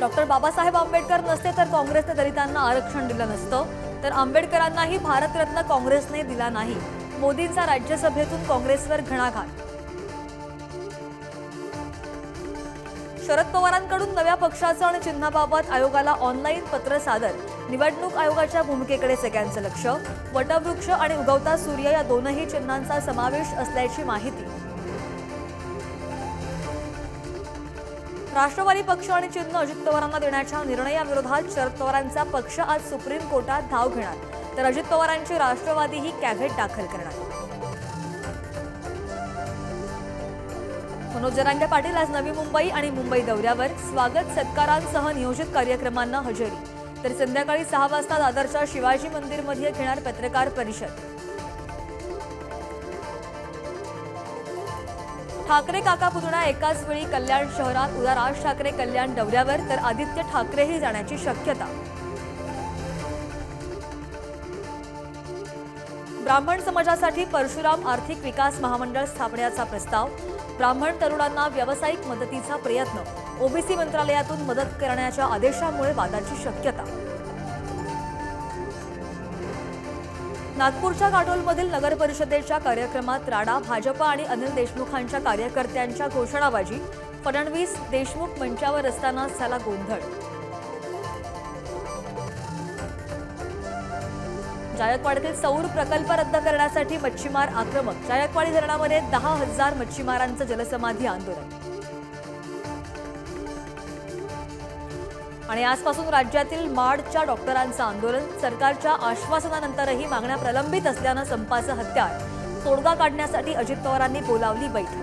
Doctor Babasaheb Ambedkar नसते तर काँग्रेसने दलितांना आरक्षण दिलं नसतं. तर आंबेडकरांनाही भारतरत्न काँग्रेसने दिला नाही. मोदींचा राज्यसभेतून काँग्रेसवर घणाघात. शरद पवारांकडून नव्या पक्षाचं आणि चिन्हाबाबत आयोगाला ऑनलाईन पत्र सादर. निवडणूक आयोगाच्या भूमिकेकडे सगळ्यांचं लक्ष. वटवृक्ष आणि उगवता सूर्य या दोनही चिन्हांचा समावेश असल्याची माहिती. राष्ट्रवादी पक्ष आणि चिन्ह अजित पवारांना देण्याच्या निर्णयाविरोधात शरद पवारांचा पक्ष आज सुप्रीम कोर्टात धाव घेणार. तर अजित पवारांची राष्ट्रवादी ही कॅव्हेट दाखल करणार. मनोज जरांगे पाटील आज नवी मुंबई आणि मुंबई दौऱ्यावर. स्वागत सत्कारांसह नियोजित कार्यक्रमांना हजेरी. तर संध्याकाळी सहा वाजता दादरच्या शिवाजी मंदिरमध्ये घेणार पत्रकार परिषद. ठाकरे काका पुतणा एकाच वेळी कल्याण शहरात उद्या राज ठाकरे कल्याण दौऱ्यावर तर आदित्य ठाकरेही जाण्याची शक्यता. ब्राह्मण समाजासाठी परशुराम आर्थिक विकास महामंडळ स्थापण्याचा प्रस्ताव ब्राह्मण तरुणांना व्यावसायिक मदतीचा प्रयत्न ओबीसी मंत्रालयातून मदत करण्याच्या आदेशामुळे वादाची शक्यता. नागपूरच्या काटोलमधील नगर परिषदेच्या कार्यक्रमात राडा भाजपा आणि अनिल देशमुखांच्या कार्यकर्त्यांच्या घोषणाबाजी. फडणवीस देशमुख मंचावर असताना झाला गोंधळ. जायकवाडीतील सौर प्रकल्प रद्द करण्यासाठी मच्छीमार आक्रमक. जायकवाडी धरणामध्ये दहा हजार मच्छीमारांचं जलसमाधी आंदोलन. आणि आजपासून राज्यातील माडच्या डॉक्टरांचं आंदोलन सरकारच्या आश्वासनानंतरही मागण्या प्रलंबित असल्यानं संपाचं हत्यार तोडगा काढण्यासाठी अजित पवारांनी बोलावली बैठक.